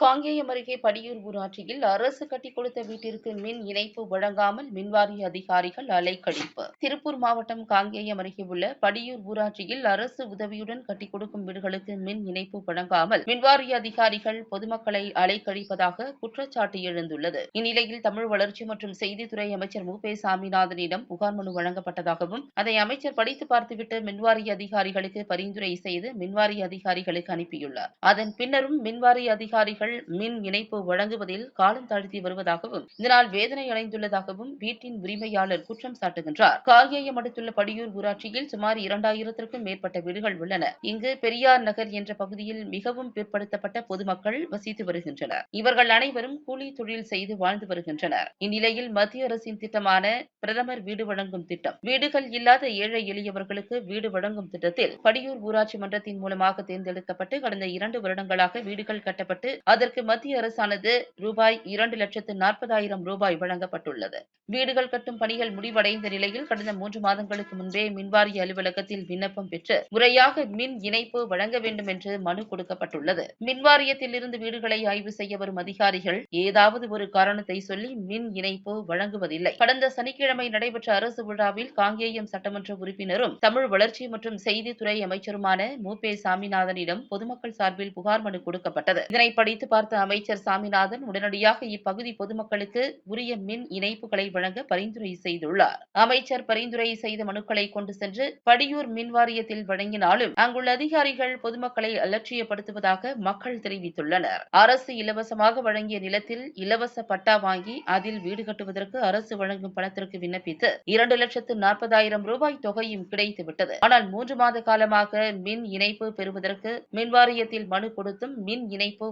காங்கேயம் அருகே படியூர் ஊராட்சியில் அரசு கட்டிக் கொடுத்த வீட்டிற்கு மின் இணைப்பு வழங்காமல் மின்வாரிய அதிகாரிகள் அலைக்கழிப்பு. திருப்பூர் மாவட்டம் காங்கேயம் அருகே உள்ள படியூர் ஊராட்சியில் அரசு உதவியுடன் கட்டிக் கொடுக்கும் வீடுகளுக்கு மின் இணைப்பு வழங்காமல் மின்வாரிய அதிகாரிகள் பொதுமக்களை அலைக்கழிப்பதாக குற்றச்சாட்டு எழுந்துள்ளது. இந்நிலையில் தமிழ் வளர்ச்சி மற்றும் செய்தித்துறை அமைச்சர் மு. பே. சாமிநாதனிடம் புகார் மனு வழங்கப்பட்டதாகவும் அதை அமைச்சர் படித்து பார்த்துவிட்டு மின்வாரிய அதிகாரிகளுக்கு பரிந்துரை செய்து மின்வாரிய அதிகாரிகளுக்கு அனுப்பியுள்ளார். அதன் பின்னரும் மின்வாரிய அதிகாரிகள் மின் இணைப்பு வழங்குவதில் காலம் தாழ்த்தி வருவதாகவும் இதனால் வேதனை அடைந்துள்ளதாகவும் வீட்டின் உரிமையாளர் குற்றம் சாட்டுகின்றார். காங்கேயம் அடுத்துள்ள படியூர் ஊராட்சியில் சுமார் இரண்டாயிரத்திற்கும் மேற்பட்ட வீடுகள் உள்ளன. இங்கு பெரியார் நகர் என்ற பகுதியில் மிகவும் பிற்படுத்தப்பட்ட பொதுமக்கள் வசித்து வருகின்றனர். இவர்கள் அனைவரும் கூலி தொழில் செய்து வாழ்ந்து வருகின்றனர். இந்நிலையில் மத்திய அரசின் திட்டமான பிரதமர் வீடு வழங்கும் திட்டம் வீடுகள் இல்லாத ஏழை எளியவர்களுக்கு வீடு வழங்கும் திட்டத்தில் படியூர் ஊராட்சி மன்றத்தின் மூலமாக தேர்ந்தெடுக்கப்பட்டு கடந்த இரண்டு வருடங்களாக வீடுகள் கட்டப்பட்டு அதற்கு மத்திய அரசானது ரூபாய் இரண்டு லட்சத்து நாற்பதாயிரம் ரூபாய் வழங்கப்பட்டுள்ளது. வீடுகள் கட்டும் பணிகள் முடிவடைந்த நிலையில் கடந்த மூன்று மாதங்களுக்கு முன்பே மின்வாரிய அலுவலகத்தில் விண்ணப்பம் பெற்று முறையாக மின் இணைப்பு வழங்க வேண்டும் என்று மனு கொடுக்கப்பட்டுள்ளது. மின்வாரியத்தில் இருந்து வீடுகளை ஆய்வு செய்ய வரும் அதிகாரிகள் ஏதாவது ஒரு காரணத்தை சொல்லி மின் இணைப்பு வழங்குவதில்லை. கடந்த சனிக்கிழமை நடைபெற்ற அரசு விழாவில் காங்கேயம் சட்டமன்ற உறுப்பினரும் தமிழ் வளர்ச்சி மற்றும் செய்தித்துறை அமைச்சருமான மு. பே. சாமிநாதனிடம் பொதுமக்கள் சார்பில் புகார் மனு கொடுக்கப்பட்டது. இதனை படித்து பார்த்த அமைச்சர் சாமிநாதன் உடனடியாக இப்பகுதி பொதுமக்களுக்கு உரிய மின் இணைப்புகளை வழங்க பரிந்துரை செய்துள்ளார். அமைச்சர் பரிந்துரை செய்த மனுக்களை கொண்டு சென்று படியூர் மின் வாரியத்தில் வழங்கினாலும் அங்குள்ள அதிகாரிகள் பொதுமக்களை அலட்சியப்படுத்துவதாக மக்கள் தெரிவித்துள்ளனர். அரசு இலவசமாக வழங்கிய நிலத்தில் இலவச பட்டா வாங்கி அதில் வீடு கட்டுவதற்கு அரசு வழங்கும் பணத்திற்கு விண்ணப்பித்து இரண்டு லட்சத்து நாற்பதாயிரம் ரூபாய் தொகையும் கிடைத்துவிட்டது ஆனால் மூன்று மாத காலமாக மின் இணைப்பு பெறுவதற்கு மின்வாரியத்தில் மனு கொடுத்தும் மின் இணைப்பு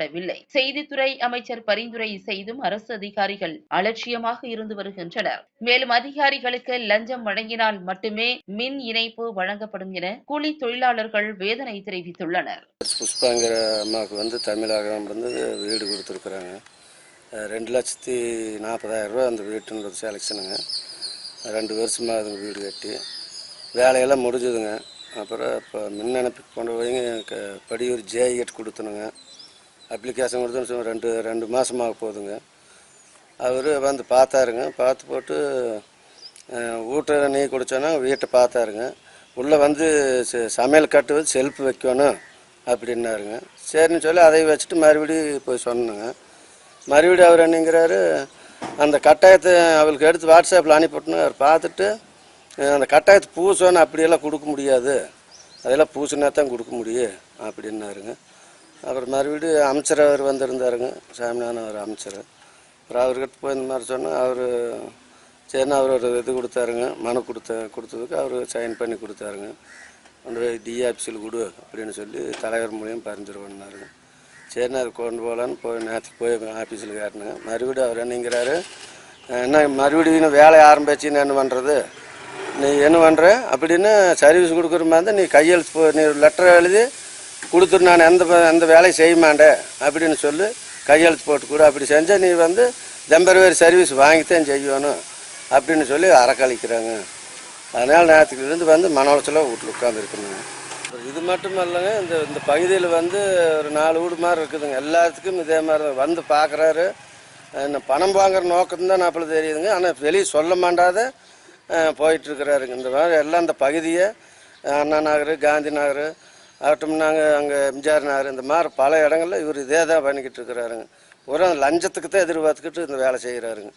வழங்கப்படவில்லை செய்தித்துறை அமைச்சர் பரிந்துரை செய்தும் அரசு அதிகாரிகள் அலட்சியமாக இருந்து வருகின்றனர். மேலும் அதிகாரிகளுக்கு லஞ்சம் வழங்கினால் மட்டுமே மின் இணைப்பு வழங்கப்படும் என கூலி தொழிலாளர்கள் வேதனை தெரிவித்துள்ளனர். புஷ்பாங்கிற அம்மாவுக்கு வந்து தமிழகம் வந்து வீடு கொடுத்துருக்குறாங்க. ரெண்டு லட்சத்தி நாற்பதாயிரம் ரூபா அந்த வீட்டுன்றது செலெக்ஷனுங்க ரெண்டு வருஷமாக அதுங்க வீடு கட்டி வேலையெல்லாம் முடிஞ்சுதுங்க. அப்புறம் இப்போ மின் இணைப்புக்கு கொண்டு போய் படியூர் ஜேஇஎட் கொடுத்தனுங்க. அப்ளிகேஷன் கொடுத்து ரெண்டு ரெண்டு மாதமாக போகுதுங்க அவர் வந்து பார்த்தாருங்க. பார்த்து போட்டு அஹ், வீட்டை நீ குடித்தோன்னா வீட்டை பார்த்தாருங்க. உள்ளே வந்து சமையல் கட்டு செல்ஃப் வைக்கணும் அப்படின்னாருங்க. சரின்னு சொல்லி அதை வச்சுட்டு மறுபடியும் போய் சொன்னேங்க. மறுபடியும் அவர் என்னங்கிறாரு அந்த கட்டாயத்தை அவளுக்கு எடுத்து வாட்ஸ்அப்பில் அனுப்பிவிட்டுன்னு அவர் பார்த்துட்டு அந்த கட்டாயத்தை பூசணும் அப்படியெல்லாம் கொடுக்க முடியாது. அதெல்லாம் பூசினா தான் கொடுக்க முடியும் அப்படின்னாருங்க. அப்புறம் மறுபடியும் அமைச்சர் அவர் வந்திருந்தாருங்க. சாமிநாதன் அவர் அமைச்சர். அப்புறம் அவர்கிட்ட போய் இந்த மாதிரி சொன்னால் அவர் சரின்னு அவர் ஒரு இது கொடுத்தாருங்க. மனு கொடுத்த கொடுத்ததுக்கு அவர் சைன் பண்ணி கொடுத்தாருங்க. கொண்டு போய் டிஆஃபீஸில் கொடு அப்படின்னு சொல்லி தலைவர் மூலியம் பரிந்துரை பண்ணாருங்க சரின்னு அது கொண்டு போகலான்னு போய் நேற்று போய் ஆஃபீஸில் காட்டினாங்க. மறுபடியும் அவர் என்னங்கிறாரு என்ன மறுபடியும் வேலையை ஆரம்பிச்சின்னு என்ன பண்ணுறது நீ என்ன பண்ணுற அப்படின்னு சர்வீஸ் கொடுக்குற மாதிரி இருந்தால் நீ கையெழுத்து போ நீ லெட்டர் எழுதி கொடுத்துரு நான் எந்த எந்த வேலையும் செய்ய மாட்டேன் அப்படின்னு சொல்லி கையெழுத்து போட்டு கொடு. அப்படி செஞ்சால் நீ வந்து டெம்பரவரி சர்வீஸ் வாங்கித்தான் செய்யணும் அப்படின்னு சொல்லி அறக்கழிக்கிறாங்க. அதனால் நேற்றுலேருந்து வந்து மன உளைச்சலாக வீட்டில் உட்காந்துருக்கணுங்க இது மட்டும் இல்லைங்க இந்த இந்த பகுதியில் வந்து ஒரு நாலு வீடு மாதிரி இருக்குதுங்க. எல்லாத்துக்கும் இதே மாதிரி தான். வந்து பார்க்குறாரு என்ன பணம் வாங்குற நோக்கம் தான் அப்படி தெரியுதுங்க. ஆனால் வெளியே சொல்ல மாட்டாத போயிட்டுருக்கிறாருங்க இந்த மாதிரி எல்லாம் இந்த பகுதியை அண்ணா நகர் காந்தி நகர் ஆகட்டும் நாங்கள் அங்கே எம்ஜிஆர் நகர் இந்த மாதிரி பல இடங்களில் இவர் இதே தான் பண்ணிக்கிட்டு இருக்கிறாருங்க. ஒரு லஞ்சத்துக்கு தான் எதிர்பார்த்துக்கிட்டு இந்த வேலை செய்கிறாருங்க.